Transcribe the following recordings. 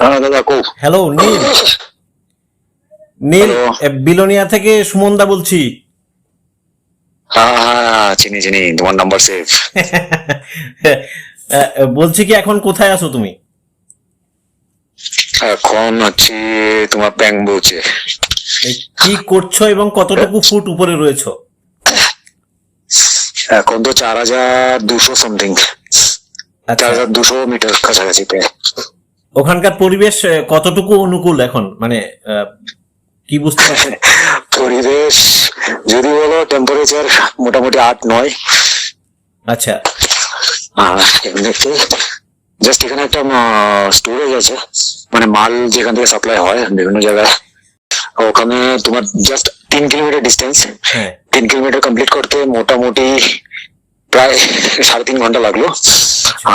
হ্যাঁ দাদা কো হ্যালো নীল। নীল বিলোনিয়া থেকে সুমনদা বলছি। হ্যাঁ হ্যাঁ চিনি চিনি তোমার নাম্বার সেভ বলছি কি এখন কোথায় আছো তুমি? এখন হচ্ছে তোমার ব্যাং বলছে কি করছ এবং কতটুকু ফুট উপরে রয়েছো? এখন তো চার হাজার দুশো সামথিং আচ্ছা। চার হাজার দুশো মিটার কাছাকাছি ওখানকার পরিবেশ কতটুকু অনুকূল এখন? মানে কি বুঝতে পারছ পরিবেশ যদি বলো টেম্পারেচার মোটামুটি আট নয়। আচ্ছা। আর এমনিতে জাস্ট এখানে একটা স্টোরেজ আছে। মানে মাল যেখান থেকে সাপ্লাই হয় বিভিন্ন জায়গায়। ওখানে তোমার জাস্ট তিন কিলোমিটার ডিস্টেন্স হ্যাঁ। তিন কিলোমিটার কমপ্লিট করতে মোটামুটি প্রায় সাড়ে তিন ঘণ্টা লাগল।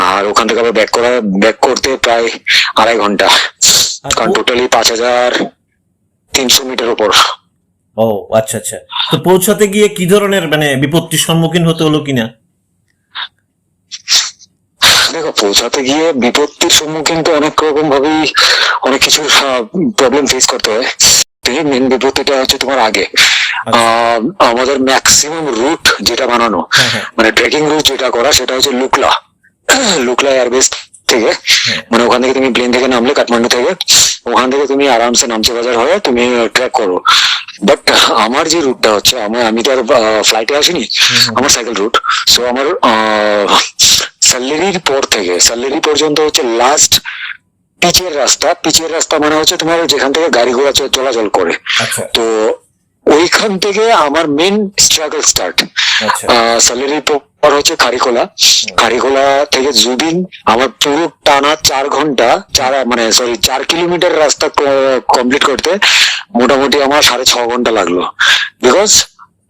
আর ওখান থেকে আবার ব্যাক করা ব্যাক করতে প্রায় আড়াই ঘণ্টা। কারণ টোটালি পাঁচ হাজার তিনশো মিটার উপর। ও আচ্ছা আচ্ছা। তো পৌঁছাতে গিয়ে কি ধরনের মানে বিপত্তির সম্মুখীন হতে হলো কিনা? দেখো পৌঁছাতে গিয়ে বিপত্তির সম্মুখীন তো অনেক রকম ভাবেই অনেক কিছু প্রবলেম ফেস করতে হয়। মেন বিপত্তিটা হচ্ছে তোমার আগে। আমাদের ম্যাক্সিমাম রুট যেটা বানানো হ্যাঁ হ্যাঁ। মানে ট্রেকিং রুট যেটা করা সেটা হচ্ছে লুকলা। লুকলা এয়ারবেস থেকে। মানে ওখান থেকে তুমি প্লেন থেকে নামলে কাঠমান্ডু থেকে ওখান থেকে তুমি আরামসে নামচে বাজার হয়ে তুমি ট্র্যাক করো। বাট আমার যে রুটটা হচ্ছে আমার আমি তো আর ফ্লাইটে আসিনি আমার সাইকেল রুট সো আমার স্যালারির পর থেকে স্যালারি পর্যন্ত হচ্ছে লাস্ট পিচের রাস্তা। পিচের রাস্তা মানে হচ্ছে তোমার যেখান থেকে গাড়ি ঘোড়া চলাচল করে। আচ্ছা। তো ওইখান থেকে আমার মেন স্ট্রাগল স্টার্ট স্যালারি পর হচ্ছে খারিখোলা খারিখোলা থেকে জুবিন আমার পুরো টানা চার ঘণ্টা চার মানে সরি চার কিলোমিটার রাস্তা কমপ্লিট করতে মোটামুটি আমার সাড়ে ছ ঘণ্টা লাগল। বিকজ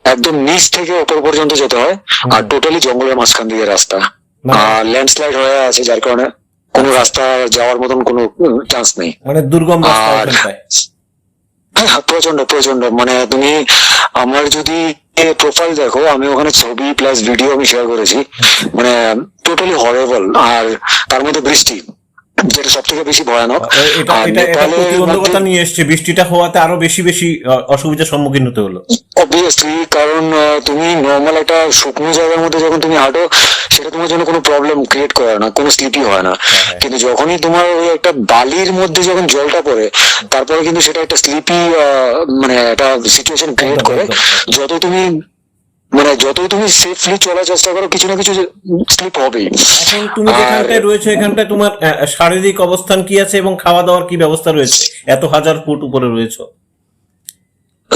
একদম নিচ থেকে ওপর পর্যন্ত যেতে হয় আর টোটালি জঙ্গলের মাঝখান দিকে রাস্তা। মানে- আর ল্যান্ডস্লাইড হয়ে আছে যার কারণে কোনো রাস্তা যাওয়ার মতন কোনো চান্স নেই। মানে দুর্গম রাস্তা প্রচণ্ড প্রচণ্ড। মানে তুমি আমার যদি প্রোফাইল দেখো, আমি ওখানে ছবি প্লাস ভিডিও আমি শেয়ার করেছি। মানে টোটালি হরেবল আর তার মধ্যে বৃষ্টি। যেটা সব থেকে বেশি ভয়ানক। প্রতিবন্ধকতা নিয়ে এসছে। বৃষ্টিটা হওয়াতে আরও বেশি বেশি অসুবিধার সম্মুখীন হতে হলো। অবভিয়াসলি কারণ তুমি নর্মাল একটা শুকনো জায়গার মধ্যে যখন তুমি হাঁটো সেটা তোমার জন্য কোনো প্রবলেম ক্রিয়েট করে না কোনো স্লিপি হয় না। হ্যাঁ। কিন্তু যখনই তোমার ওই একটা বালির মধ্যে যখন জলটা পড়ে তারপরে কিন্তু সেটা একটা স্লিপি মানে একটা সিচুয়েশন ক্রিয়েট করে। যত তুমি মানে যতই তুমি সেফলি চলার চেষ্টা করো কিছু না কিছু স্লিপ হবে এখন তুমি যেখানটায় রয়েছে এখানটায় তোমার শারীরিক অবস্থান কি আছে এবং খাওয়া দাওয়ার কি ব্যবস্থা রয়েছে? এত হাজার ফুট উপরে রয়েছে।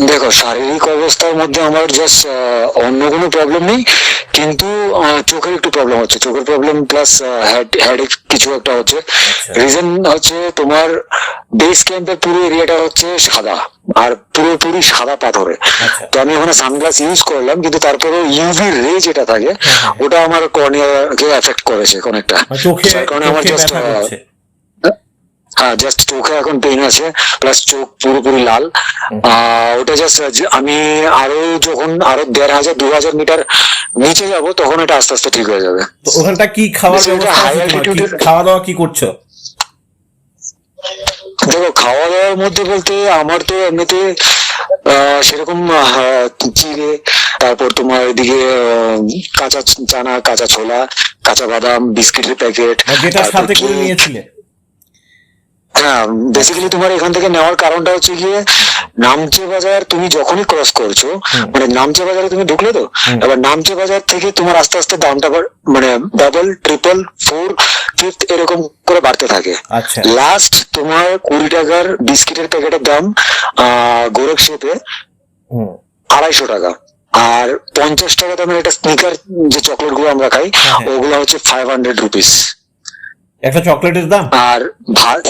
দেখো শারীরিক অবস্থার মধ্যে আমার জাস্ট অন্য কোনো প্রবলেম নেই কিন্তু চোখের একটু প্রবলেম হচ্ছে। চোখের প্রবলেম প্লাস হেড কিছু একটা হচ্ছে। রিজন হচ্ছে তোমার বেস ক্যাম্পের পুরো এরিয়াটা হচ্ছে সাদা আর পুরোপুরি সাদা পাথরে। আচ্ছা। তো আমি ওখানে সানগ্লাস ইউজ করলাম কিন্তু তারপরে ইউভি রে যেটা থাকে ওটা আমার কর্নিয়াকে এফেক্ট করেছে কোন একটা। কারণে আমার জাস্ট হ্যাঁ জাস্ট চোখে এখন পেইন আছে প্লাস চোখ পুরোপুরি লাল। ওটা জাস্ট আমি আরও যখন আরও দেড় হাজার দু হাজার মিটার নিচে যাব তখন এটা আস্তে আস্তে ঠিক হয়ে যাবে। ওখানটা কি খাওয়ার খাওয়া দাওয়া কি করছ? দেখো খাওয়া দাওয়ার মধ্যে বলতে আমার তো এমনিতে সেরকম চিড়ে তারপর তোমার এদিকে কাঁচা চানা কাঁচা ছোলা কাঁচা বাদাম বিস্কিটের প্যাকেট যেটা সাথে করে নিয়েছিলে? হ্যাঁ বেসিক্যালি তোমার এখান থেকে নেওয়ার কারণটা হচ্ছে গিয়ে নামচে বাজার তুমি যখনই ক্রস করছ মানে নামচে বাজারে তুমি ঢুকলে তো এবার নামচে বাজার থেকে তোমার আস্তে আস্তে দামটা মানে ডাবল ট্রিপল ফোর ফিফথ এরকম করে বাড়তে থাকে। আচ্ছা। লাস্ট তোমার কুড়ি টাকার বিস্কিটের প্যাকেটের দাম গোরখ শেপে আড়াইশো টাকা। আর পঞ্চাশ টাকা দামের একটা স্নিকার যে চকলেটগুলো আমরা খাই হ্যাঁ। ওগুলো হচ্ছে ফাইভ হান্ড্রেড রুপিস একটা চকলেটের দাম? আর ভাত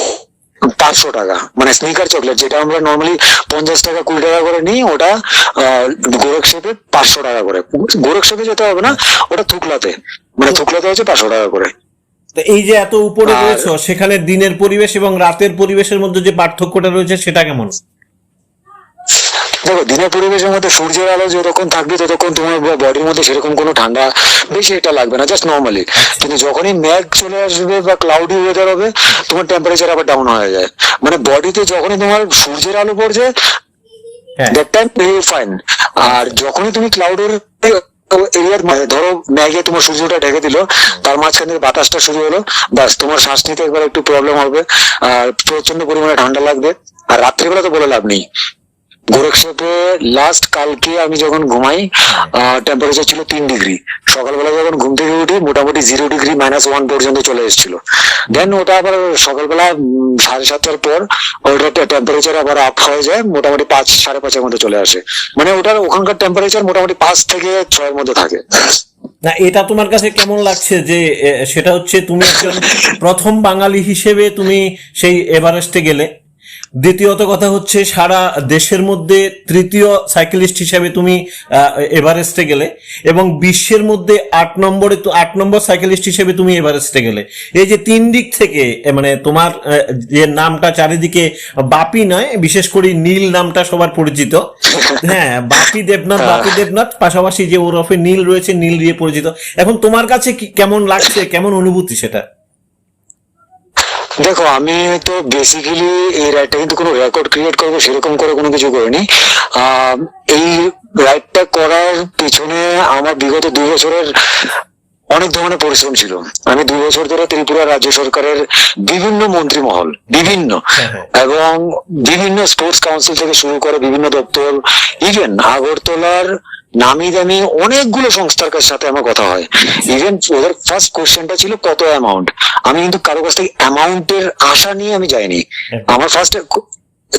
পাঁচশো টাকা। মানে স্নিকার চকলেট যেটা আমরা নর্মালি পঞ্চাশ টাকা কুড়ি টাকা করে নিই ওটা আহ, গোরখ শেপে পাঁচশো টাকা করে। গোরখ শেপে যেতে হবে না ওটা থুকলাতে। মানে থুকলাতে হচ্ছে পাঁচশো টাকা করে। তো এই যে এত উপরে রয়েছে সেখানে দিনের পরিবেশ এবং রাতের পরিবেশের মধ্যে যে পার্থক্যটা রয়েছে সেটা কেমন? দেখো দিনের পরিবেশের মধ্যে সূর্যের আলো যতক্ষণ থাকবে ততক্ষণ তোমার বডির মধ্যে সেরকম কোনো ঠান্ডা বেশি এটা লাগবে না জাস্ট নর্মালি কিন্তু যখনই মেঘ চলে আসবে বা ক্লাউডি ওয়েদার হবে তোমার টেম্পারেচার আবার ডাউন হয়ে যায়। মানে বডিতে যখনই তোমার সূর্যের আলো পড়ছে দ্যাট টাইম ফাইন আর যখনই তুমি ক্লাউডের এরিয়ার মানে ধরো ম্যাগে তোমার সূর্যটা ঢেকে দিল তার মাঝখানে বাতাসটা শুরু হলো বাস তোমার শ্বাস নিতে একবার একটু প্রবলেম হবে আর প্রচণ্ড পরিমাণে ঠান্ডা লাগবে আর রাত্রিবেলা তো বলে লাভ নেই। গোরক্ষেপে লাস্ট কালকে আমি যখন ঘুমাই টেম্পারেচার ছিল তিন ডিগ্রি সকালবেলা যখন ঘুম থেকে উঠি, মোটামুটি জিরো ডিগ্রি মাইনাস ওয়ান পর্যন্ত চলে এসেছিল। দেন ওটা আবার সকালবেলা সাড়ে সাতটার পর ওটা টেম্পারেচার আবার আপ হয়ে যায়, মোটামুটি পাঁচ, সাড়ে পাঁচের মধ্যে চলে আসে। মানে ওটার ওখানকার টেম্পারেচার মোটামুটি পাঁচ থেকে ছয়ের মধ্যে থাকে। না, এটা তোমার কাছে কেমন লাগছে যে সেটা হচ্ছে তুমি একজন প্রথম বাঙালি হিসেবে তুমি সেই এভারেস্টে গেলে? দ্বিতীয়ত কথা হচ্ছে, সারা দেশের মধ্যে তৃতীয় সাইকেলিস্ট হিসাবে তুমি এভারেস্টে গেলে এবং বিশ্বের মধ্যে আট নম্বরে তো, আট নম্বর সাইকেলিস্ট হিসেবে তুমি এভারেস্টে গেলে। এই যে তিন দিক থেকে মানে তোমার যে নামটা চারিদিকে বাপি নয়, বিশেষ করে নীল নামটা সবার পরিচিত। হ্যাঁ বাপি দেবনাথ বাপি দেবনাথ, পাশাপাশি যে ওরফে নীল রয়েছে, নীল দিয়ে পরিচিত। এখন তোমার কাছে কেমন লাগছে, কেমন অনুভূতি সেটা? দেখো আমি তো বেসিক্যালি এই রাইডটা কিন্তু কোনো রেকর্ড ক্রিয়েট করব সেরকম করে কোনো কিছু করিনি এই রাইডটা করার পিছনে আমার বিগত দুই বছরের অনেক ধরনের পরিশ্রম ছিল আমি দুই বছর ধরে ত্রিপুরা রাজ্য সরকারের বিভিন্ন মন্ত্রী মহল বিভিন্ন হ্যাঁ, হ্যাঁ। এবং বিভিন্ন স্পোর্টস কাউন্সিল থেকে শুরু করে বিভিন্ন দপ্তর ইভেন আগরতলার নামি দামি অনেকগুলো সংস্থার কাছ সাথে আমার কথা হয়। ইভেন ওদের ফার্স্ট কোশ্চেনটা ছিল কত অ্যামাউন্ট আমি কিন্তু কারও কাছ থেকে অ্যামাউন্টের আশা নিয়ে আমি যাইনি। আমার ফার্স্ট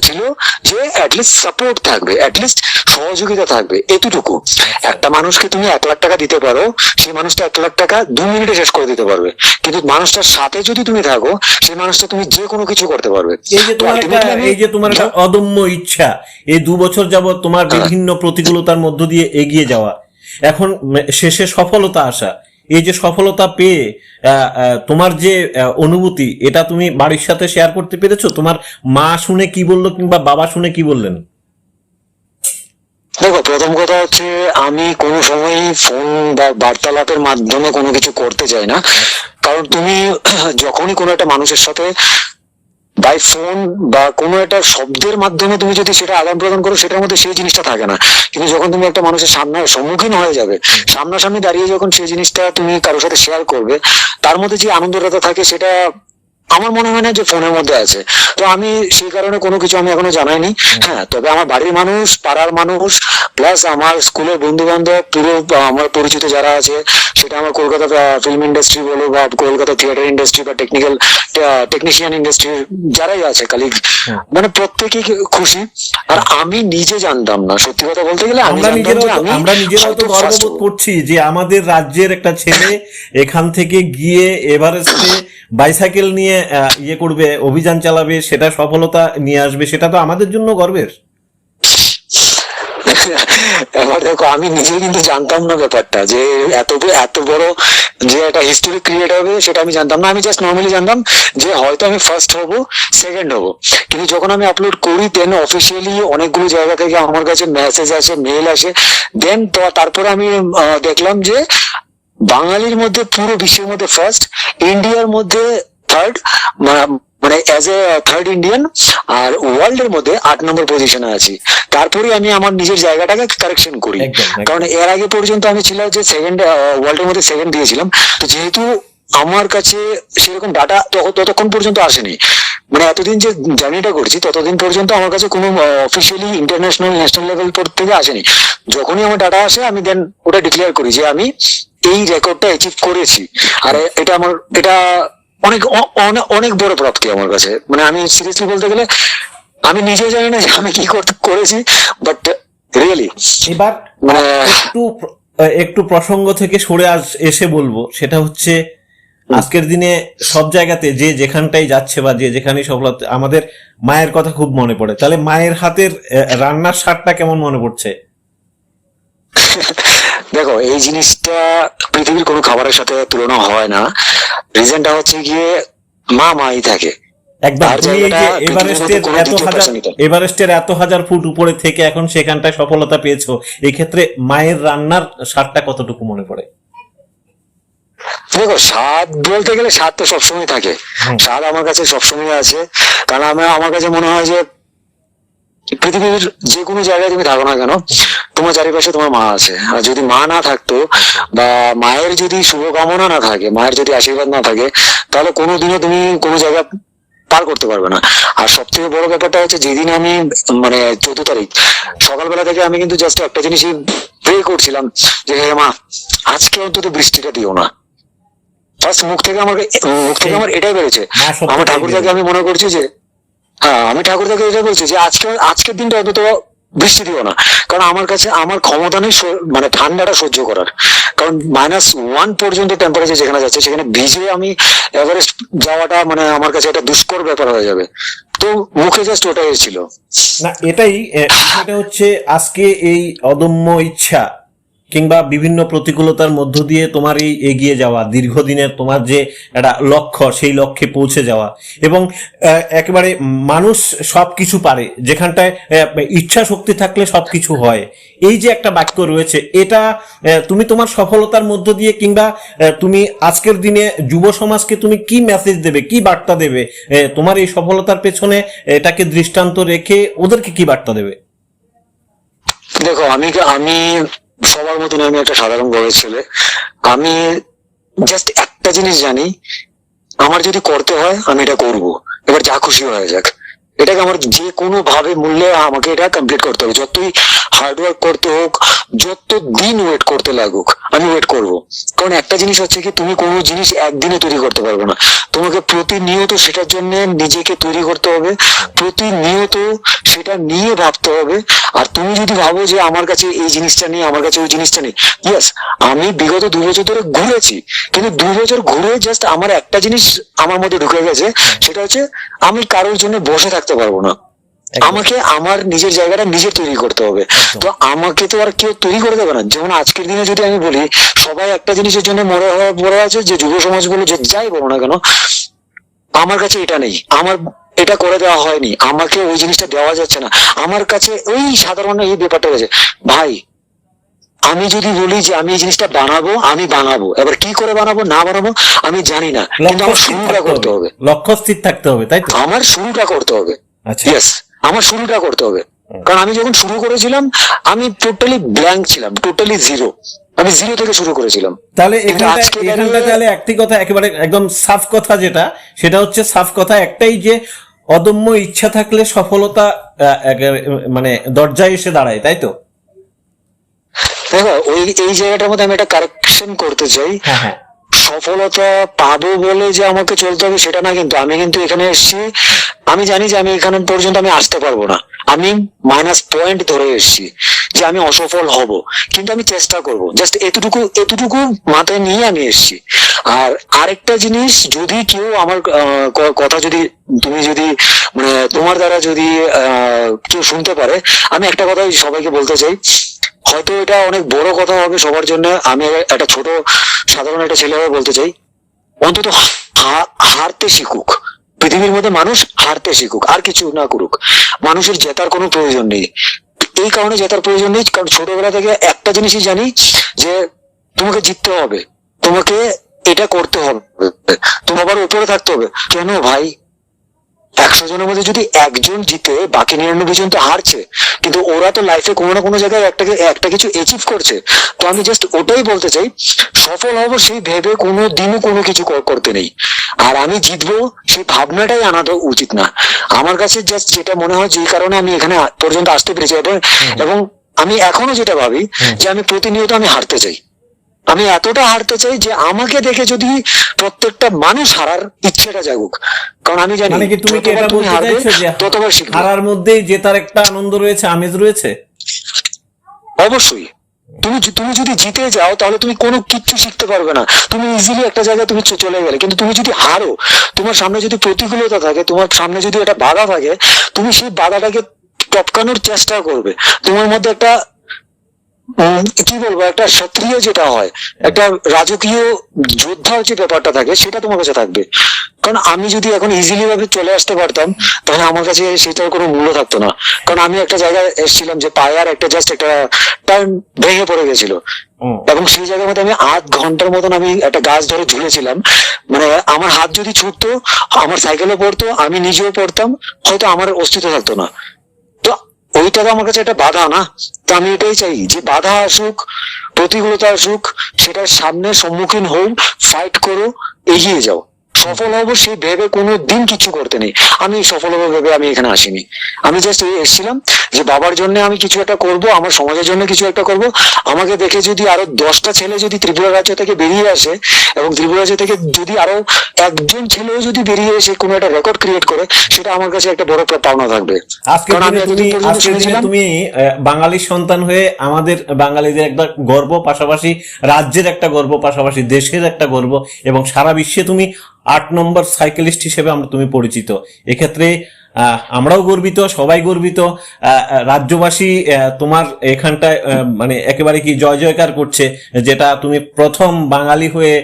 ছিল যে অ্যাটলিস্ট সাপোর্ট থাকবে অ্যাটলিস্ট সহযোগিতা থাকবে এতটুকু। একটা মানুষকে তুমি এক লাখ টাকা দিতে পারো সেই মানুষটা এক লাখ টাকা দু মিনিটে শেষ করে দিতে পারবে। কিন্তু মানুষটার সাথে যদি তুমি থাকো সেই মানুষটা তুমি যে কোনো কিছু করতে পারবে। এই যে তোমার একটা এই যে তোমার একটা অদম্য ইচ্ছা এই দু বছর যাবত তোমার বিভিন্ন প্রতিকূলতার মধ্য দিয়ে এগিয়ে যাওয়া। এখন শেষে সফলতা আসা। এই যে সফলতা পেয়ে তোমার যে অনুভূতি, এটা তুমি বাড়ির সাথে শেয়ার করতে পেরেছ? তোমার মা শুনে কি বলল কিংবা বাবা শুনে কি বললেন? দেখো, প্রথম কথা হচ্ছে আমি কোনো সময় ফোন বা বার্তালাপের মাধ্যমে কোনো কিছু করতে চাই না। কারণ তুমি যখনই কোনো একটা মানুষের সাথে বাই ফোন বা কোনো একটা শব্দের মাধ্যমে তুমি যদি সেটা আদান প্রদান করো সেটার মধ্যে সেই জিনিসটা থাকে না। কিন্তু যখন তুমি একটা মানুষের সামনে সম্মুখীন হয়ে যাবে সামনাসামনি দাঁড়িয়ে যখন সেই জিনিসটা তুমি কারোর সাথে শেয়ার করবে তার মধ্যে যে আনন্দটা থাকে সেটা আমার মনে হয় না যে ফোনের মধ্যে আছে। তো আমি সেই কারণে কোনো কিছু আমি এখনও জানাইনি। হ্যাঁ তবে আমার বাড়ির মানুষ পাড়ার মানুষ প্লাস আমার স্কুলের বন্ধু বান্ধব পুরো আমার পরিচিত যারা আছে সেটা আমার কলকাতা ফিল্ম ইন্ডাস্ট্রি বলো বা কলকাতা থিয়েটার ইন্ডাস্ট্রি বা টেকনিক্যাল টেকনিশিয়ান ইন্ডাস্ট্রি যারাই আছে কালিগ মানে প্রত্যেকেই খুশি। আর আমি নিজে জানতাম না সত্যি কথা বলতে গেলে আমরা নিজেরাও তো- আমরা নিজেরাও তো গর্ববোধ করছি যে আমাদের রাজ্যের একটা ছেলে এখান থেকে গিয়ে এভারেস্টে বাইসাইকেল নিয়ে ইয়ে করবে, অভিযান চালাবে, সেটা সফলতা নিয়ে আসবে, সেটা তো আমাদের জন্য গর্বের। এবার দেখো, আমি নিজে কিন্তু জানতাম না ব্যাপারটা, যে এত এত বড় যে একটা হিস্টোরি ক্রিয়েট হবে, সেটা আমি জানতাম না। আমি জাস্ট নর্মালি জানতাম যে হয়তো আমি ফার্স্ট হব সেকেন্ড হব। কিন্তু যখন আমি আপলোড করি দেন অফিসিয়ালি অনেকগুলো জায়গা থেকে আমার কাছে মেসেজ আসে মেল আসে। দেন তো তারপরে আমি দেখলাম যে বাঙালির মধ্যে, পুরো বিশ্বের মধ্যে ফার্স্ট ইন্ডিয়ার মধ্যে থার্ড মানে অ্যাজ এ থার্ড ইন্ডিয়ান আর ওয়ার্ল্ড এর মধ্যে আট নম্বর পজিশনে আছি। তারপরে আমি আমার নিজের জায়গাটাকে কারেকশন করি। কারণ এর আগে পর্যন্ত আমি ছিলাম যে সেকেন্ড ওয়ার্ল্ড এর মধ্যে সেকেন্ড দিয়েছিলাম। তো যেহেতু আমার কাছে সেরকম ডাটা ততক্ষণ পর্যন্ত আসেনি। মানে এতদিন যে জার্নিটা করছি ততদিন পর্যন্ত আমার কাছে কোনো অফিসিয়ালি ইন্টারন্যাশনাল ন্যাশনাল লেভেল পর থেকে আসেনি। যখনই আমার ডাটা আসে আমি দেন ওটা ডিক্লেয়ার করি যে আমি এই রেকর্ডটা অ্যাচিভ করেছি। আর এটা আমার এটা অনেক অনেক বড় প্রাপ্তি আমার কাছে। মানে আমি সিরিয়াসলি বলতে গেলে আমি নিজে জানি না যে আমি কি করতে করেছি বাট রিয়েলি এবার মানে একটু একটু প্রসঙ্গ থেকে সরে আস এসে বলব। সেটা হচ্ছে আজকের দিনে সব জায়গাতে যে যেখানটাই যাচ্ছে বা যে যেখানেই সফলতা আমাদের মায়ের কথা খুব মনে পড়ে। তাহলে মায়ের হাতের রান্নার স্বাদটা কেমন মনে পড়ছে? দেখো এই জিনিসটা পৃথিবীর কোনো খাবারের সাথে তুলনা হয় না। রিজনটা হচ্ছে গিয়ে মা মাই থাকে। এভারেস্টের এত হাজার ফুট উপরে থেকে এখন সেখানটায় সফলতা পেয়েছ এই ক্ষেত্রে মায়ের রান্নার স্বাদটা কতটুকু মনে পড়ে? দেখো স্বাদ বলতে গেলে স্বাদ তো সবসময় থাকে। স্বাদ আমার কাছে সবসময় আছে। কারণ আমি আমার কাছে মনে হয় যে পৃথিবীর যে কোনো জায়গায় তুমি থাকো না কেন তোমার চারিপাশে তোমার মা আছে। আর যদি মা না থাকতো বা মায়ের যদি শুভকামনা না থাকে মায়ের যদি আশীর্বাদ না থাকে তাহলে কোনোদিনও তুমি কোনো জায়গা পার করতে পারবে না। আর সব থেকে বড় ব্যাপারটা হচ্ছে যেদিন আমি মানে চৌদ্দ তারিখ সকালবেলা থেকে আমি কিন্তু জাস্ট একটা জিনিসই প্রে করছিলাম যে হে মা আজকে অন্তত বৃষ্টিটা দিও না। ফার্স্ট মুখ থেকে আমার মুখ থেকে আমার এটাই বেড়েছে আমার ঠাকুরদাকে আমি মনে করছি যে হ্যাঁ আমি ঠাকুরদাকে এটা বলছি যে আজকে আজকের দিনটা অন্তত বৃষ্টি দিও না। কারণ আমার কাছে আমার ক্ষমতা নেই মানে ঠান্ডাটা সহ্য করার। কারণ মাইনাস ওয়ান পর্যন্ত টেম্পারেচার যেখানে যাচ্ছে সেখানে ভিজে আমি এভারেস্ট যাওয়াটা মানে আমার কাছে একটা দুষ্কর ব্যাপার হয়ে যাবে। তো মুখে জাস্ট ওটাই ছিল। না এটাই এ, বিষয়টা হচ্ছে আজকে এই অদম্য ইচ্ছা। কিংবা বিভিন্ন প্রতিকূলতার মধ্য দিয়ে তোমার এই এগিয়ে যাওয়া দীর্ঘদিনের তোমার যে একটা লক্ষ্য, সেই লক্ষ্যে পৌঁছে যাওয়া। এবং একেবারে মানুষ সবকিছু পারে, যেখানটায় ইচ্ছা শক্তি থাকলে সবকিছু হয়। এই যে একটা বাক্য রয়েছে, এটা তুমি তোমার সফলতার মধ্য দিয়ে কিংবা তুমি আজকের দিনে যুব সমাজকে তুমি কি মেসেজ দেবে, কি বার্তা দেবে তোমার এই সফলতার পেছনে এটাকে দৃষ্টান্ত রেখে ওদেরকে কি বার্তা দেবে? দেখো, আমি আমি সবার মতন আমি একটা সাধারণ ঘরের ছেলে। আমি জাস্ট একটা জিনিস জানি, আমার যদি করতে হয়, আমি এটা করব। এবার যা খুশি হয়ে যাক। এটাকে আমার যে কোনো ভাবে মূল্যে আমাকে এটা কমপ্লিট করতে হবে। যতই হার্ডওয়ার্ক করতে হোক যত দিন ওয়েট করতে লাগুক, আমি ওয়েট করব। কারণ একটা জিনিস হচ্ছে কি, তুমি কোনো জিনিস একদিনে তৈরি করতে পারবে না। তোমাকে প্রতিনিয়ত সেটার জন্য নিজেকে তৈরি করতে হবে, প্রতিনিয়ত সেটা নিয়ে ভাবতে হবে। আর তুমি যদি ভাবো যে আমার কাছে এই জিনিসটা নেই, আমার কাছে ওই জিনিসটা নেই ইয়েস আমি বিগত দু বছর ধরে ঘুরেছি। কিন্তু দু বছর ঘুরে জাস্ট আমার একটা জিনিস আমার মধ্যে ঢুকে গেছে, সেটা হচ্ছে আমি কারোর জন্য বসে থাকতে পারব না। আমাকে আমার নিজের জায়গাটা নিজে তৈরি করতে হবে। তো আমাকে তো আর কেউ তৈরি করে দেবে না। যেমন আজকের দিনে যদি আমি বলি সবাই একটা জিনিসের জন্য মরে হওয়া পড়ে আছে যে যুব সমাজগুলো যে যাই বলো না কেন আমার কাছে এটা নেই। আমার এটা করে দেওয়া হয়নি। আমাকে ওই জিনিসটা দেওয়া যাচ্ছে না। আমার কাছে ওই সাধারণ এই ব্যাপারটা রয়েছে। ভাই আমি যদি বলি যে আমি এই জিনিসটা বানাবো আমি বানাবো। এবার কি করে বানাবো না বানাবো আমি জানি না। কিন্তু আমার শুরুটা করতে হবে। লক্ষ্য স্থির থাকতে হবে তাই তো? আমার শুরুটা করতে হবে। আচ্ছা। ইয়েস আমার শুরুটা করতে হবে। কারণ আমি যখন শুরু করেছিলাম আমি টোটালি ব্ল্যাঙ্ক ছিলাম টোটালি জিরো আমি জিরো থেকে শুরু করেছিলাম। তাহলে এখানটা তাহলে একটি কথা একেবারে একদম সাফ কথা যেটা সেটা হচ্ছে সাফ কথা একটাই যে অদম্য ইচ্ছা থাকলে সফলতা মানে দরজায় এসে দাঁড়ায় তাই তো? দেখো ওই এই জায়গাটার মধ্যে আমি একটা কারেকশন করতে চাই। হ্যাঁ হ্যাঁ। সফলতা পাবো বলে যে আমাকে চলতে হবে সেটা না কিন্তু আমি কিন্তু এখানে এসেছি। আমি জানি যে আমি এখানে পর্যন্ত আমি আসতে পারব না। আমি মাইনাস পয়েন্ট ধরে এসেছি যে আমি অসফল হব। কিন্তু আমি চেষ্টা করব। জাস্ট এতটুকু এতটুকু মাথায় নিয়ে আমি এসেছি। আর আরেকটা জিনিস, যদি কেউ আমার কথা যদি, তুমি যদি মানে তোমার দ্বারা যদি কেউ শুনতে পারে, আমি একটা কথাই সবাইকে বলতে চাই। হয়তো এটা অনেক বড় কথা হবে সবার জন্য। আমি একটা ছোট, সাধারণ একটা ছেলে বলতে চাই। অন্তত হারতে শিখুক। পৃথিবীর মধ্যে মানুষ হারতে শিখুক, আর কিছু না করুক। মানুষের জেতার কোনো প্রয়োজন নেই। এই কারণে জেতার প্রয়োজন নেই, কারণ ছোটবেলা থেকে একটা জিনিসই জানি, যে তোমাকে জিততে হবে। তোমাকে এটা করতে হবে। তোমার উপরে থাকতে হবে। কেন ভাই? একশো জনের মধ্যে যদি একজন জিতে বাকি নিরানব্বই জন তো হারছে। কিন্তু ওরা তো লাইফে কোনো না কোনো জায়গায় একটা একটা কিছু অ্যাচিভ করছে। তো আমি জাস্ট ওটাই বলতে চাই সফল হব সেই ভেবে কোনো দিনও কোনো কিছু করতে নেই। আর আমি জিতবো সেই ভাবনাটাই আনা তো উচিত না। আমার কাছে জাস্ট যেটা মনে হয় যে কারণে আমি এখানে পর্যন্ত আসতে পেরেছি। এবং এবং আমি এখনও যেটা ভাবি যে আমি প্রতিনিয়ত আমি হারতে চাই। আমি এতটা হারতে চাই যে আমাকে দেখে যদি প্রত্যেকটা মানুষ হারার ইচ্ছেটা জাগুক। কারণ আমি জানি মানে কি তুমি কি যতবার এটা বলতে চাইছো যে ততবার শিখবে। হারার মধ্যেই জেতার একটা আনন্দ রয়েছে আমেজ রয়েছে? অবশ্যই। তুমি তুমি যদি জিতে যাও তাহলে তুমি কোনো কিচ্ছু শিখতে পারবে না। তুমি ইজিলি একটা জায়গায় তুমি চলে গেলে। কিন্তু তুমি যদি হারো তোমার সামনে যদি প্রতিকূলতা থাকে তোমার সামনে যদি একটা বাধা থাকে তুমি সেই বাধাটাকে টপকানোর চেষ্টা করবে। তোমার মধ্যে একটা কি বলব একটা সক্রিয় যেটা হয় একটা রাজকীয় যোদ্ধার যে ব্যাপারটা থাকে সেটা তোমার কাছে থাকবে। কারণ আমি যদি এখন ইজিলি ভাবে চলে আসতে পারতাম তাহলে আমার কাছে সেটার কোনো মূল্য থাকতো না। কারণ আমি একটা জায়গায় এসেছিলাম যে পায়ে আর একটা জাস্ট একটা টাইম ভেঙে পড়ে গেছিল। এবং সেই জায়গার মধ্যে আমি আধ ঘণ্টার মতন আমি একটা গাছ ধরে ঝুলেছিলাম। মানে আমার হাত যদি ছুটতো আমার সাইকেলে পড়তো আমি নিজেও পড়তাম হয়তো আমার অস্তিত্ব থাকতো না। ওইটা তো আমার কাছে একটা বাধা না। তা আমি এটাই চাই যে বাধা আসুক, প্রতিকূলতা আসুক, সেটার সামনে সম্মুখীন হও ফাইট করো, এগিয়ে যাও। সফল হব সেই ভেবে কোনো দিন কিছু করতে নেই। আমি সফল হব ভেবে আমি এখানে আসিনি। আমি জাস্ট এসেছিলাম যে বাবার জন্য আমি কিছু একটা করব আমার সমাজের জন্য কিছু একটা করব আমাকে দেখে যদি আরও দশটা ছেলে যদি ত্রিপুরা রাজ্য থেকে বেরিয়ে আসে এবং ত্রিপুরা রাজ্য থেকে যদি আরও একজন ছেলেও যদি বেরিয়ে এসে কোনো একটা রেকর্ড ক্রিয়েট করে সেটা আমার কাছে একটা বড় পাওনা থাকবে। তুমি বাঙালির সন্তান হয়ে আমাদের বাঙালিদের একটা গর্ব পাশাপাশি রাজ্যের একটা গর্ব পাশাপাশি দেশের একটা গর্ব এবং সারা বিশ্বে তুমি আট নম্বর সাইকেলিস্ট হিসেবে আমরা তুমি পরিচিত। এক্ষেত্রে আমরাও গর্বিত সবাই গর্বিত। রাজ্যবাসী তোমার এখানটায় মানে একেবারে কি জয় জয়কার করছে যেটা তুমি প্রথম বাঙালি হয়ে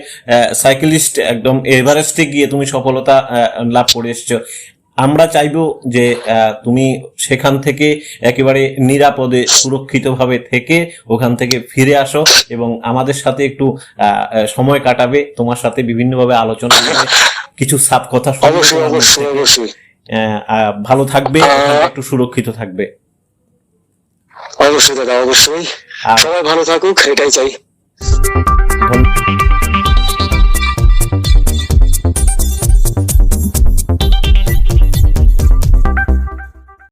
সাইকেলিস্ট একদম এভারেস্টে গিয়ে তুমি সফলতা লাভ করে এসছো। আমরা চাইব যে তুমি সেখান থেকে একেবারে নিরাপদে সুরক্ষিতভাবে থেকে ওখান থেকে ফিরে আসো এবং আমাদের সাথে একটু সময় কাটাবে। তোমার সাথে বিভিন্নভাবে আলোচনা করে কিছু সাপ কথা অবশ্যই অবশ্যই অবশ্যই। ভালো থাকবে একটু সুরক্ষিত থাকবে। অবশ্যই দাদা অবশ্যই। সবাই ভালো থাকুক এটাই চাই।